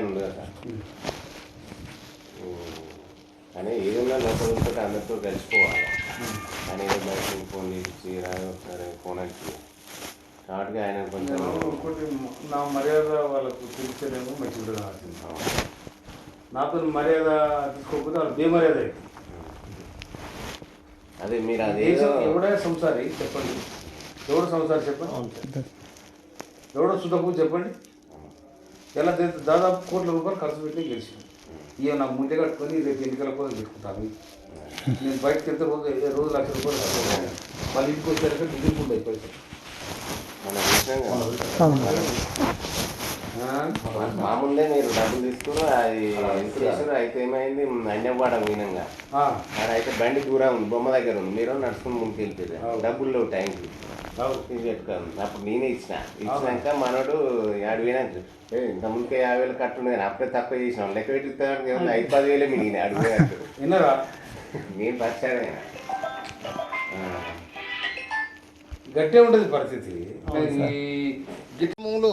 ఆయన ఉండదు కదా కానీ ఏదైనా లోపల ఉంటే అందరితో కలిసిపోవాలి. కానీ ఏదో బయట ఫోన్ చేసి రాదు సరే ఫోన్ అంటే కాబట్టి ఆయన కొంచెం నా మర్యాద వాళ్ళకు తెలిసేదేమో మంచిగా ఆశించాను నాతో మర్యాద తీసుకోకపోతే వాళ్ళు బేమర్యాద అవుతుంది. అదే మీరు దేశం ఎవడే సంసారి చెప్పండి. ఎవడు సంసారి చెప్పండి. ఎవడో సుధకు చెప్పండి. ఎలా దాదాపు కోట్ల రూపాయలు ఖర్చు పెట్టి గెలిచింది ఇక నాకు ముందే కట్టుకొని రేపు ఎన్నికల కోసం పెట్టుకుంటాను. నేను బయటకు వెళ్తే రోజు ఏ రోజు లక్ష రూపాయలు ఖర్చు పెట్టాను. మళ్ళీ ఇంటికి వచ్చాక డీజిల్ ఫుడ్ అయిపోయింది మామూలుగా మీరు డబ్బులు తీసుకుని అది చేసారు అయితే ఏమైంది? అన్యవాడ మీనంగా ఆడ అయితే బండి దూరం ఉంది బొమ్మ దగ్గర ఉంది. మీరు నడుచుకుని ముందుకు వెళ్ళిపోయారు డబ్బులు లేవు టైంకి ఇది పెట్టుకోను అప్పుడు నేనే ఇచ్చిన. ఇచ్చినాక మనోడు ఏడు పోయినాక ఇంత ముందుకే యాభై వేలు కట్టుండే అప్పుడే తక్కువ చేసిన. లెక్క పెట్టి ఐదు పది వేలే మిగిలిన అడుగు విన్నారా? నేను పచ్చాడే గట్టే ఉంటుంది పరిస్థితి. ఈ గ్రామంలో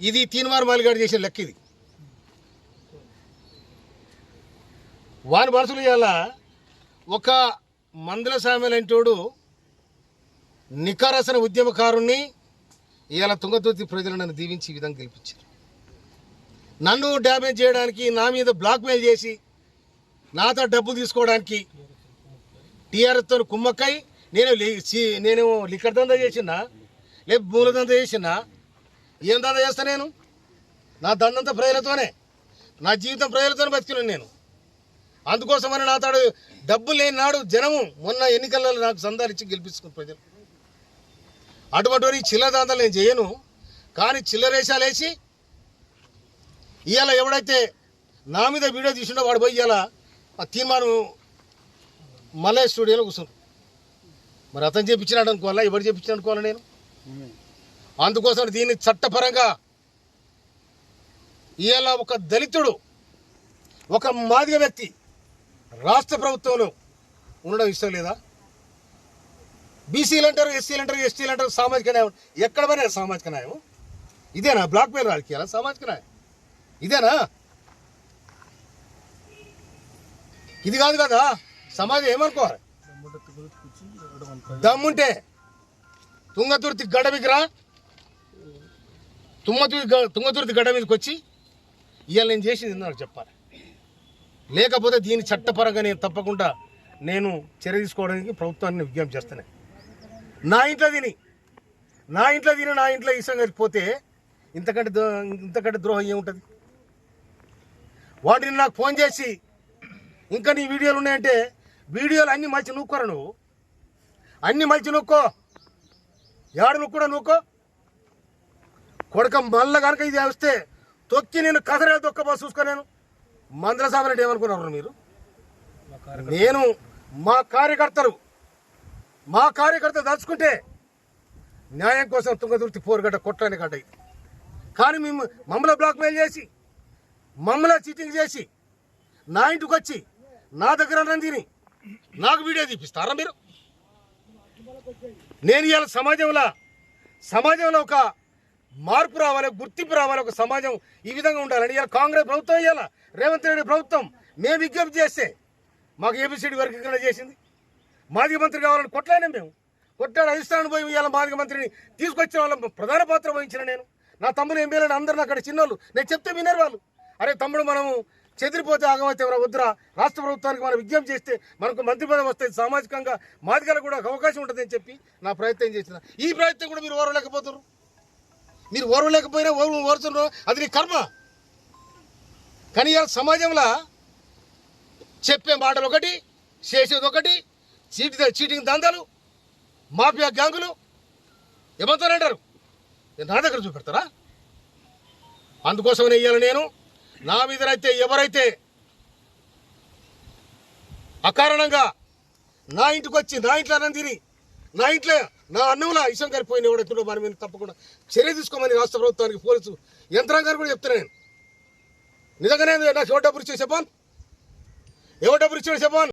ఇది తీన్మార్ మాలిగాడు చేసిన లెక్క ఇది. వారి మనసులు ఇవాళ ఒక మందుల సామెలంటోడు నికారసన ఉద్యమకారుణ్ణి ఇవాళ తుంగతుర్తి ప్రజలు నన్ను దీవించి ఈ విధంగా గెలిపించారు. నన్ను డ్యామేజ్ చేయడానికి నా మీద బ్లాక్మెయిల్ చేసి నాతో డబ్బు తీసుకోవడానికి టీఆర్ఎస్తో కుమ్మక్కై నేను నేను లిక్కర్ దందా చేసినా లేదు మూలదందా చేసినా ఏం దందా చేస్తా నేను? నా దండంతా ప్రజలతోనే. నా జీవితం ప్రజలతోనే బతికినాను నేను. అందుకోసమని నా తాడు డబ్బు లేని నాడు జనము మొన్న ఎన్నికలలో నాకు సందాలు గెలిపించుకుని ప్రజలు. అటువంటి చిల్లర దందాలు నేను చేయను. కానీ చిల్లరేషాలు వేసి ఇవాళ ఎవడైతే నా మీద వీడియో తీసిండో వాడు పోయి ఇవాళ ఆ తీర్మానం మలయ స్టూడియోలో కూర్చున్నాను మరి అతను చేపించినాడు అనుకోవాలా? ఎవరు చేపించినాడు అనుకోవాలా నేను. అందుకోసం దీన్ని చట్టపరంగా ఇవాళ ఒక దళితుడు ఒక మాదిగ వ్యక్తి రాష్ట్ర ప్రభుత్వంలో ఉండడం ఇష్టం లేదా? బీసీలు అంటారు ఎస్సీలు అంటారు ఎస్టీలు అంటారు సామాజిక న్యాయం. ఎక్కడ పోయినా సామాజిక న్యాయం. ఇదేనా? బ్లాక్ మెయిల్ రాజకీయాలా? సామాజిక న్యాయం. ఇదేనా? ఇది కాదు కదా? సమాజం ఏమనుకోవాలి? దమ్ముంటే తుంగతుర్తి గడ్డ దగ్గర తుమ్మతూరి గ- తుంగతుర్తి గడ్డ మీదకి వచ్చి ఇవాళ నేను చేసింది నాకు చెప్పాలి. లేకపోతే దీని చట్టపరంగా నేను తప్పకుండా నేను చర్య తీసుకోవడానికి ప్రభుత్వాన్ని విజ్ఞప్తి చేస్తాను. నా ఇంట్లో తిని నా ఇంట్లో తిని నా ఇంట్లో ఇష్టం పోతే ఇంతకంటే ద్రో- ఇంతకంటే ద్రోహం ఏముంటుంది? వాటిని నాకు ఫోన్ చేసి ఇంకా నీ వీడియోలు ఉన్నాయంటే వీడియోలు అన్నీ మంచి నూక్కోరా నువ్వు? అన్నీ మంచి నూక్కో. ఏడు నూక్కూడా నూక్కో? కొడక మళ్ళా కనుక ఇది వస్తే తొక్కి నేను కసరే తొక్కబో చూసుకోలేను నేను. మందల సాబరెడ్డి ఏమనుకున్నారు మీరు? నేను మా కార్యకర్తలు మా కార్యకర్త దలుచుకుంటే న్యాయం కోసం తుంగదుర్తి పోరుగడ్డ కొట్టని గడ్డ ఇది కానీ మేము మమ్మల్ని బ్లాక్మెయిల్ చేసి మమ్మల్ని చీటింగ్ చేసి నా ఇంటికి వచ్చి నా దగ్గర నందిని తిని నాకు వీడియో తీపిస్తారా మీరు? నేను ఇవాళ సమాజంలో సమాజంలో ఒక మార్పు రావాలి గుర్తింపు రావాలి ఒక సమాజం ఈ విధంగా ఉండాలని ఇవాళ కాంగ్రెస్ ప్రభుత్వం ఇవ్వాలా రేవంత్ రెడ్డి ప్రభుత్వం మేము విజ్ఞప్తి చేస్తే మాకు ఏబిసిడి వర్గీకరణ చేసింది. మాదిగ మంత్రి కావాలని కొట్లాడినాం మేము. కొట్టాడు అధిష్టానం పోయి ఇవాళ మాదిగ మంత్రిని తీసుకొచ్చిన వాళ్ళ ప్రధాన పాత్ర వహించిన నేను. నా తమ్ముడు ఎమ్మెల్యేలు అందరిని అక్కడ చిన్నోళ్ళు. నేను చెప్తే వినరు వాళ్ళు. అరే తమ్ముడు మనము చెదిరిపోతే ఆగమైతే వద్దురా? రాష్ట్ర ప్రభుత్వానికి మనం విజ్ఞప్తి చేస్తే మనకు మంత్రి పదం వస్తుంది సామాజికంగా మాదిగలకు కూడా అవకాశం ఉంటుందని చెప్పి నా ప్రయత్నం చేసిన. ఈ ప్రయత్నం కూడా మీరు ఓరలేకపోతున్నారు మీరు ఓర్వలేకపోయినా ఓర్వ ఓర్చున్నారు అది నీ కర్మ. కానీ సమాజంలో చెప్పే మాటలు ఒకటి చేసేది ఒకటి చీటి చీటింగ్ దందాలు మాఫియా గ్యాంగులు ఏమంటారంటారు నా దగ్గర చూపెడతారా? అందుకోసమనే ఇయ్యాలి నేను. నా మీదనైతే ఎవరైతే అకారణంగా నా ఇంటికి వచ్చి నా ఇంట్లో అన్నం తిని నా ఇంట్లో నా అన్నంలో ఇష్టం గారిపోయిన ఎవడెత్తుడో మన మీద తప్పకుండా చర్య తీసుకోమని రాష్ట్ర ప్రభుత్వానికి పోలీసు యంత్రాంగాన్ని కూడా చెప్తున్నా నేను. నిజంగానే నాకు ఎవరు డబ్బులు ఇచ్చే చెప్పాను ఎవరు డబ్బులు ఇచ్చాడు చెప్పాను